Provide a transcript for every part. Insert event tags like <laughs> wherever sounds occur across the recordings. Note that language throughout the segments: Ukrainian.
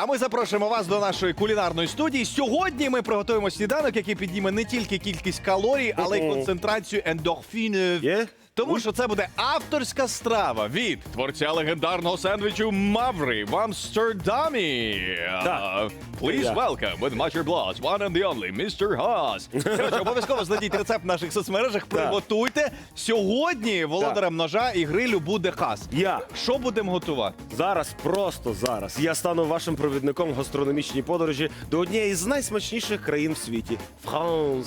А ми запрошуємо вас до нашої кулінарної студії. Сьогодні ми приготуємо сніданок, який підніме не тільки кількість калорій, але й концентрацію ендорфінів. Є? Тому що це буде авторська страва від творця легендарного сендвічу Маври в Амстердамі. Так. Please welcome with much applause, one and the only, Mr. Haas. Коротше, обов'язково знайдіть рецепт в наших соцмережах, приготуйте. Сьогодні володарем ножа і грилю буде Хас. Я Що будемо готувати? зараз, просто зараз. Я стану вашим провідником в гастрономічній подорожі до однієї з найсмачніших країн в світі Франс.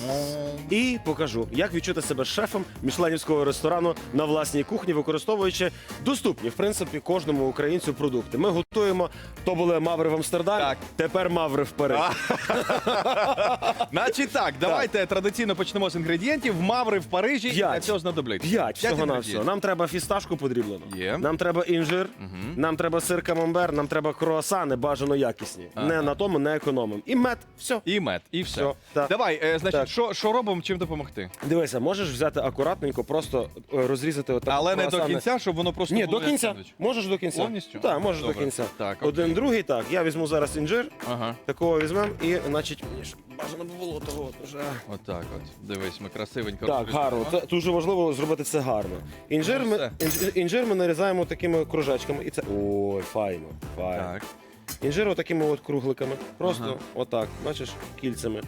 І покажу, як відчути себе шефом мішленівського ресторану на власній кухні, використовуючи доступні, в принципі, кожному українцю продукти. Ми готуємо. То були маври в Амстердамі, Так. тепер маври в Парижі. <laughs> Значить так, давайте традиційно почнемо з інгредієнтів. Маври в Парижі. П'ять. Для цього знадобляться. П'ять всього на інгредієнтів. Нам треба фісташку подріблено. Є. Нам треба інжир, нам треба сир камамбер, нам треба круасани, бажано якісні. Не на тому, не економимо. І мед. Все. І мед, і все. Все, так. Давай, е, значить, Так. що, що робимо, чим допомогти? Дивися, можеш взяти акуратненько, просто розрізати отак. Але не до кінця, щоб воно просто Ні, було до як кінця. сендвіч. Можеш до кінця. Повністю? Так, можеш Добре. до кінця. Так, окей. Один, другий, так. Я візьму зараз інжир, Ага. такого візьмемо і, значить, мені ж бажано б було того. от Вже. Отак от. Дивись, ми красивенько Так, розрізали. гарно. Це дуже важливо зробити це гарно. Інжир Ну, ми, інж- інжир ми нарізаємо такими кружечками. І це. Ой, файно. Файно. Так. Інжир отакими от кругликами. Просто Ага. отак, бачиш, кільцями.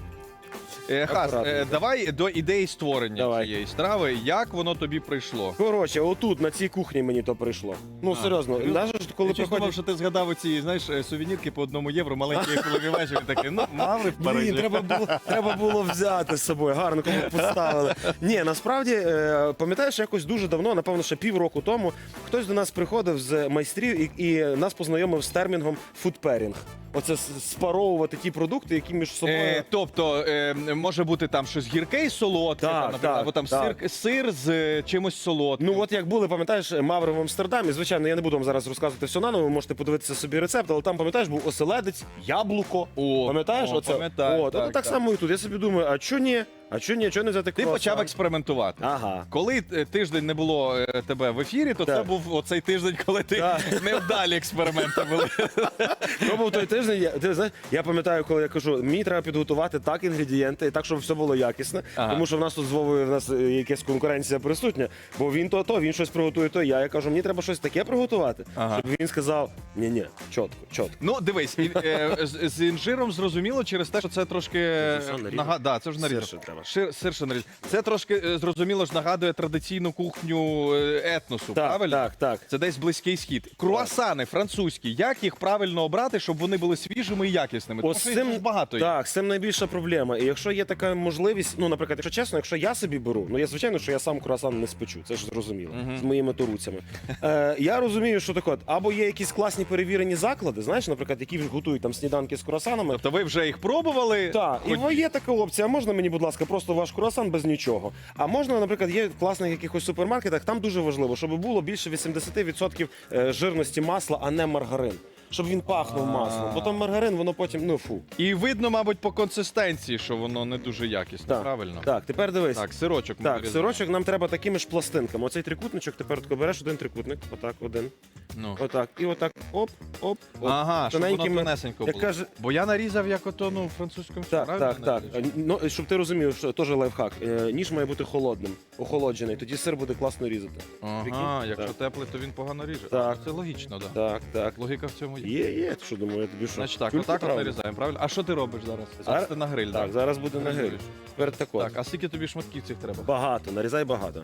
Е, Хас, е, давай до ідеї створення Давай. цієї страви. Як воно тобі прийшло? Коротше, отут, на цій кухні мені то прийшло. Ну, А. серйозно, Ну, навіть коли Я чесно думав, приходять. що ти згадав оці, знаєш, е, сувенірки по одному євро, маленькі кілограмажі, такий, ну, маври в Парижі. Блін, треба було, треба було взяти з собою, гарно кому поставили. Ні, насправді, е, пам'ятаєш, якось дуже давно, напевно, ще півроку тому, хтось до нас приходив з майстрів і, і нас познайомив з термінгом фудперінг. Оце с- спаровувати ті продукти, які між собою. Е, тобто е, може бути там щось гірке і солодке, Так, там, наприклад, так, або там так. сир, сир з е, чимось солодким. Ну от як були, пам'ятаєш, маври в Амстердамі. Звичайно, я не буду вам зараз розказувати все наново, ви можете подивитися собі рецепт, але там, пам'ятаєш, був оселедець, яблуко. О, пам'ятаєш? о, Оце? пам'ятаю, От, так, так, так так. само і тут. Я собі думаю, а чого ні? А чого ні? Чого не взяти Ти почав експериментувати. Ага. Коли е, тиждень не було е, тебе в ефірі, то це Так. був оцей тиждень, коли ти Так. невдалі експерименти були. <laughs> То був той тиждень. Я, ти знаєш, я пам'ятаю, коли я кажу, мені треба підготувати так інгредієнти, і так, щоб все було якісне. Ага. Тому що в нас тут з Вовою в нас е, якась конкуренція присутня. Бо він то, то, він щось приготує, то я. Я кажу, мені треба щось таке приготувати. Ага. Щоб він сказав: ні, ні, чітко, чітко. Ну, дивись, і, е, з, з інжиром зрозуміло через те, що це трошки Це ж. Сир ще треба. Шир- сир ще. Це трошки е, зрозуміло ж нагадує традиційну кухню е, етносу, Так, правильно? так, так. Це десь близький схід. Круасани французькі, як їх правильно обрати, щоб вони були свіжими і якісними? Тому що їх цим багато. є. Так, з цим найбільша проблема. І якщо є така можливість, ну, наприклад, якщо чесно, якщо я собі беру, ну я звичайно, що я сам круасан не спечу, це ж зрозуміло, з моїми торуцями. Е, я розумію, що так от, або є якісь класні перевірені заклади, знаєш, наприклад, які вже готують там сніданки з круасанами. Тобто ви вже їх пробували? Так, і Хоч- є така опція. Можна мені, будь ласка, просто ваш круасан без нічого. А можна, наприклад, є в класних якихось супермаркетах. Там дуже важливо, щоб було більше 80% е, жирності масла, а не маргарин. Щоб він пахнув маслом. Бо там маргарин, воно потім ну фу. І видно, мабуть, по консистенції, що воно не дуже якісне, Так, правильно? Так, тепер дивись. Так, сирочок ми Так, вирізаємо. сирочок нам треба такими ж пластинками. Оцей трикутничок, тепер тако береш один трикутник, отак, один. Ну. Отак. І отак. Оп, оп, оп. Ага, щоб воно Тоненькими- тонесенько як було. каже- Бо я нарізав як ото, ну, французькому Так, правильно так, так. нарізав? Ну, щоб ти розумів, що теж лайфхак. Е, Ніж має бути холодним, охолоджений, тоді сир буде класно різати. Ага, Прикинь? якщо Так. теплий, то він погано ріже. Так. Це логічно, так. Так, так. Логіка в цьому є. Є, є. Що думаю, я тобі що? Значить так, отак от нарізаємо, правильно? А що ти робиш зараз? Зараз- Зараз ти на гриль, Так, зараз буде на гриль. Тепер тако. Так, а скільки тобі шматків цих треба? Багато, нарізай багато.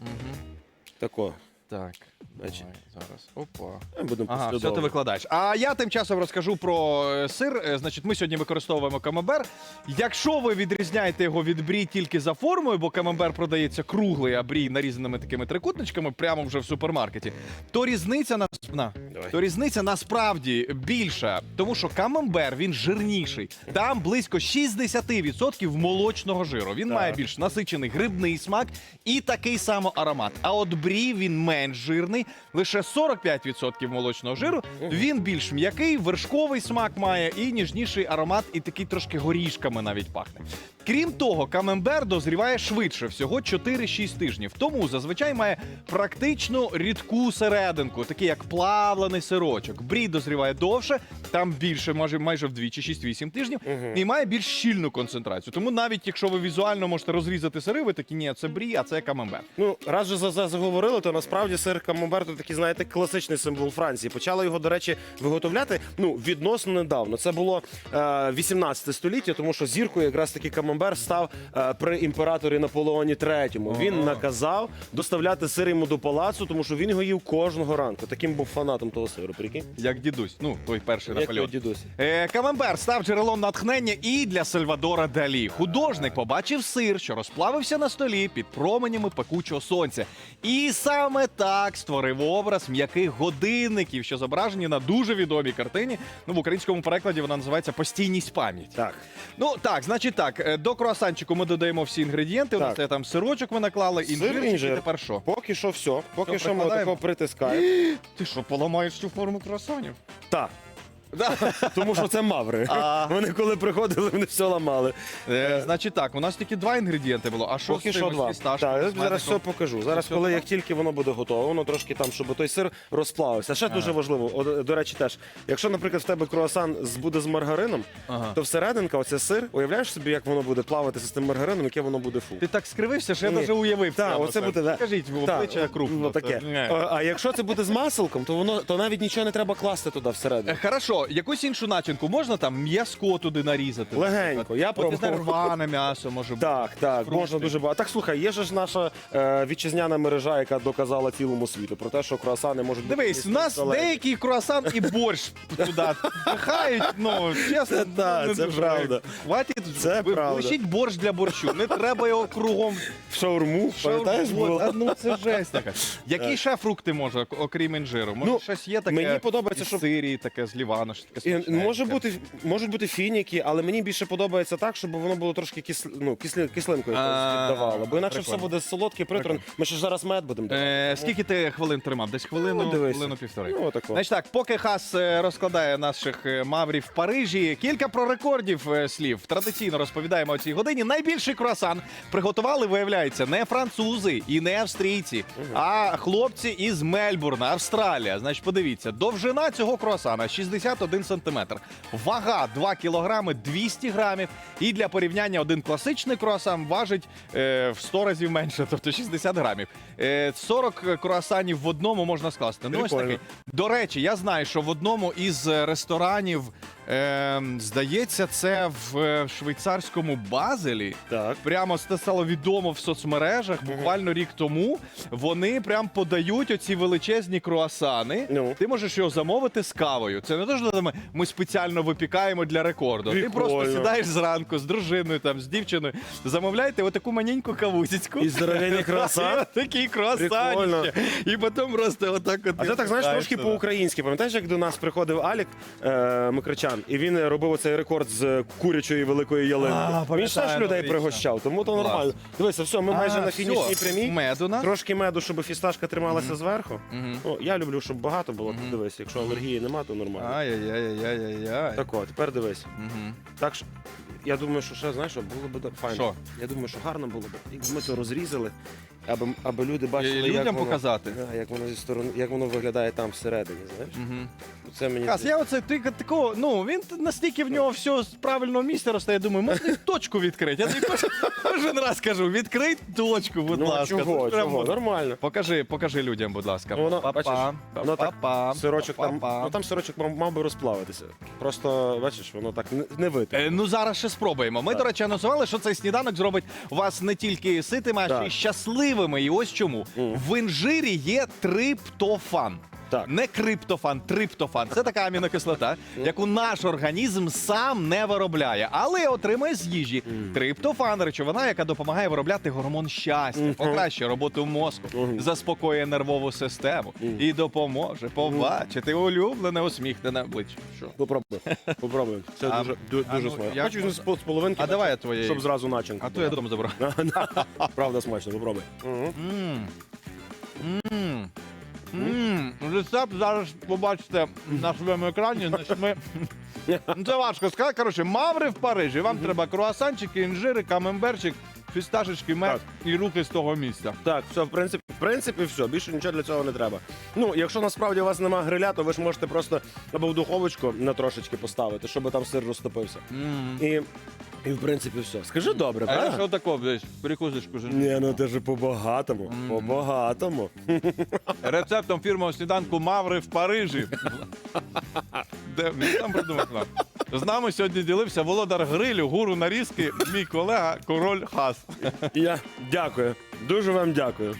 Угу. Тако. Так, Значить. давай, зараз. Опа. Будемо Ага, все ти викладаєш. А я тим часом розкажу про е, сир. Е, Значить, ми сьогодні використовуємо камембер. Якщо ви відрізняєте його від брі тільки за формою, бо камембер продається круглий, а брі нарізаними такими трикутничками прямо вже в супермаркеті, то різниця на, на Давай. то різниця насправді більша, тому що камембер він жирніший. Там близько 60% молочного жиру. Він Так. має більш насичений грибний смак і такий само аромат. А от брі він менш жирний, лише 45% молочного жиру. Він більш м'який, вершковий смак має і ніжніший аромат, і такий трошки горішками навіть пахне. Крім того, камембер дозріває швидше, всього 4-6 тижнів. Тому зазвичай має практично рідку серединку, такий як плавлений сирочок. Брі дозріває довше, там більше, майже, майже вдвічі, 6-8 тижнів, і має більш щільну концентрацію. Тому навіть якщо ви візуально можете розрізати сири, ви такі, ні, це брі, а це камембер. Ну, раз же за це заговорили, то насправді сир камамбер то такий, знаєте, класичний символ Франції. Почали його, до речі, виготовляти ну відносно недавно. Це було е, 18 століття, тому що зіркою якраз таки камамбер став е, при імператорі Наполеоні III. Він наказав доставляти сир йому до палацу, тому що він його їв кожного ранку. Таким був фанатом того сиру. Прикинь? Як дідусь, ну той перший Як Наполеон. дідусь. Е, Камембер став джерелом натхнення і для Сальвадора Далі. Художник побачив сир, що розплавився на столі під променями пекучого сонця. І саме так створив образ м'яких годинників, що зображені на дуже відомій картині. Ну, в українському перекладі вона називається Постійність пам'ять. Так. Ну так, значить так, е, до круасанчику ми додаємо всі інгредієнти. У нас Так. є там сирочок ми наклали, інжир, інжир. і тепер що? Поки що все. Поки Що, що ми прикладаємо? такого притискаємо. <gasps> Ти що, поламаєш цю форму круасанів? Так. Тому що це маври. А. Вони коли приходили, вони все ламали. Е, значить так, у нас тільки два інгредієнти було. А що Поки з що ось два. Так, з я зараз все медиком? покажу. Зараз, все коли як тільки воно буде готово, воно трошки там, щоб той сир розплавився. Ще дуже важливо, о, до речі, теж, якщо, наприклад, в тебе круасан з- буде з маргарином, Ага. то всерединка, оце сир, уявляєш собі, як воно буде плаватися з тим маргарином, яке воно буде фу. Ти так скривився, що я Ні. навіть уявив. Так, прямо оце це. буде, да. Скажіть, в Так, обличчя крупно. ну, таке. Це- Ні. А, а якщо це буде з маселком, то воно то навіть нічого не треба класти туди всередину. Е, Хорошо, якусь іншу начинку можна там м'яско туди нарізати? Легенько, я пробував. рване м'ясо може бути. Так, так, Фрукти. можна дуже багато. Так слухай, є же ж наша е, вітчизняна мережа, яка доказала цілому світу про те, що круасани можуть бути. Дивись, у нас солені. деякий круасан і борщ туди пихають. Ну, чесно, так, ну, не це дуже. правда. Хватить, Це ви- правда. лишіть борщ для борщу. Не треба його кругом. в шаурму, пам'ятаєш, Шаурму. було? А, Ну це жесть така. Які ще фрукти може, окрім інжиру? Може, Ну, щось є таке мені подобається, із щоб- сирії, таке з Лівану, що таке І, смачненьке? може бути, можуть бути фініки, але мені більше подобається так, щоб воно було трошки кисл, ну, кислі, кислинкою А, віддавало. Бо інакше все прикольно. буде солодкий притрон. Ми ще ж зараз мед будемо. давати. Е, скільки ти хвилин тримав? Десь хвилину, Ну, хвилину півтори. Ну, отако. Значить так, поки Хас е, розкладає наших е, маврів в Парижі, кілька про рекордів е, слів. Традиційно розповідаємо о цій годині. Найбільший круасан приготували, виявляється, не французи і не австрійці, а хлопці із Мельбурна, Австралія. Значить, подивіться, довжина цього круасана 61 сантиметр. Вага 2 кілограми 200 грамів. І для порівняння один класичний круасан важить е, в 100 разів менше, <laughs> тобто 60 грамів. Е, 40 круасанів в одному можна скласти. Ну, ось такий. До речі, я знаю, що в одному із ресторанів, е, здається, це в е, швейцарському Базелі. Так. Прямо це стало відомо в соцмережах. Буквально рік тому вони прям подають оці величезні круасани. Ну. Ти можеш його замовити з кавою. Це не те, що там ми спеціально випікаємо для рекорду. Ти Прикольно. просто сідаєш зранку з дружиною, там з дівчиною, замовляєте отаку маленьку кавусечку. І здоровенний круасан? <laughs> Такий Прикольно. І потім просто отак от. А це так знаєш трошки по-українськи. Пам'ятаєш, як до нас приходив Алік е, Микричан, і він робив оцей рекорд з курячої великої ялинки. Він пам'ятаю, теж людей пригощав, тому то нормально. Дивися, все, ми майже на всьо. фінішній прямій. Трошки меду, щоб фісташка трималася зверху. Мгм. Ну, я люблю, щоб багато було. Дивись, якщо алергії нема, то нормально. Ай-яй-яй-яй-яй-яй. Так от, тепер дивись. Мгм. Так що, я думаю, що ще знаєш, що було б файно. Що? Я думаю, що гарно було б, якби ми то розрізали, аби, аби люди бачили, людям як воно, показати. Да, як воно зі сторони, як воно виглядає там всередині. Знаєш? Мгм. Це мені Кас, я оце ти такого, ну він настільки в нього все з правильного місця росте. Я думаю, можна <laughs> точку відкрити. Я тобі кожен, кожен раз кажу, відкрий точку, будь ну, ласка. чого, прям чого, от- нормально. Покажи, покажи людям, будь ласка. Ну, воно, Па-па, бачиш, воно так, па-па, Сирочок там, па-па. ну там сирочок мав, мав би розплавитися. Просто, бачиш, воно так не, не вите. Е, Ну зараз ще спробуємо. Ми, Так. до речі, анонсували, що цей сніданок зробить вас не тільки ситими, а ще й Так. щасливими. І ось чому в інжирі є триптофан. Так. Не криптофан, триптофан. Це така амінокислота, яку наш організм сам не виробляє, але отримує з їжі. Триптофан речовина, яка допомагає виробляти гормон щастя, покращує роботу мозку, заспокоює нервову систему і допоможе побачити улюблене усміхнене обличчя. Що? Попробуй. Попробуй. Це А, дуже, ду- а дуже ну, смачно. я- Хочу з, пол- з половинки, А давай я твоєї. щоб зразу начинка. А то я додому забрав. <laughs> Правда смачно, попробуй. Мгм. М. М. М, Рецепт зараз побачите на своєму екрані. Значить, ми... Ну, Це важко сказати. Коротше, маври в Парижі. Вам треба круасанчики, інжири, камемберчик, фісташечки, мед і руки з того місця. Так, все, в принципі, в принципі, все. Більше нічого для цього не треба. Ну, якщо насправді у вас немає гриля, то ви ж можете просто або в духовочку на трошечки поставити, щоб там сир розтопився. І, і в принципі, все. Скажи добре, А я правда? що тако десь перекусочку ж. Ні, ну ти ж по-багатому. По-багатому. Рецептом фірмового сніданку Маври в Парижі. Де він там придумав нам. З нами сьогодні ділився володар грилю, гуру нарізки, мій колега Король Хас. Я дякую. Дуже вам дякую.